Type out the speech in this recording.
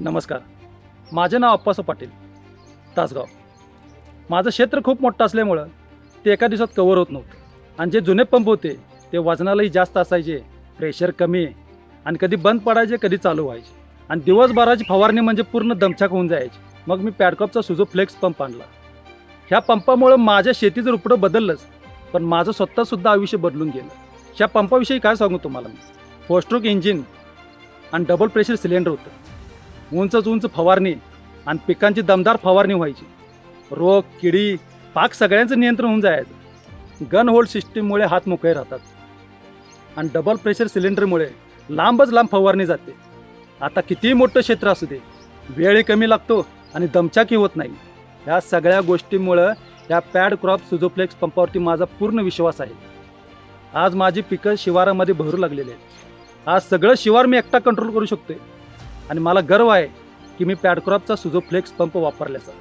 नमस्कार. माझे नाव अप्पासो पाटील तासगाव. माझं क्षेत्र खूप मोठं असल्यामुळं ते एका दिवसात कवर होत नव्हतं. आणि जे जुने पंप होते ते वजनालाही जास्त असायचे प्रेशर कमी आणि कधी बंद पडायचे कधी चालू व्हायचे. आणि दिवसभराची फवारणी म्हणजे पूर्ण दमछाक होऊन जायची. मग मी पॅडकॉपचा सुझो फ्लेक्स पंप आणला. ह्या पंपामुळं माझ्या शेतीचं रुपडं बदललंच पण माझं स्वतःसुद्धा आयुष्य बदलून गेलं. ह्या पंपाविषयी काय सांगू तुम्हाला मी? फोस्ट्रोक इंजिन आणि डबल प्रेशर सिलेंडर होतं. उंचच उंच फवारणी आणि पिकांची दमदार फवारणी व्हायची. रोग किडी पाक सगळ्यांचं नियंत्रण होऊन जायचं. गन होल्ड सिस्टीममुळे हात मोकळे राहतात. आणि डबल प्रेशर सिलेंडरमुळे लांबच लांब फवारणी जाते. आता कितीही मोठं क्षेत्र असू दे वेळही कमी लागतो आणि दमचाकी होत नाही. ह्या सगळ्या गोष्टींमुळं या पॅड क्रॉप सुझोफ्लेक्स पंपावरती माझा पूर्ण विश्वास आहे. आज माझी पिकं शिवारामध्ये भरू लागलेली आहेत. आज सगळं शिवार मी एकटा कंट्रोल करू शकतोय. आणि मला गर्व आहे की मी पॅडक्रॉपचा सुझो फ्लेक्स पंप वापरल्याचा.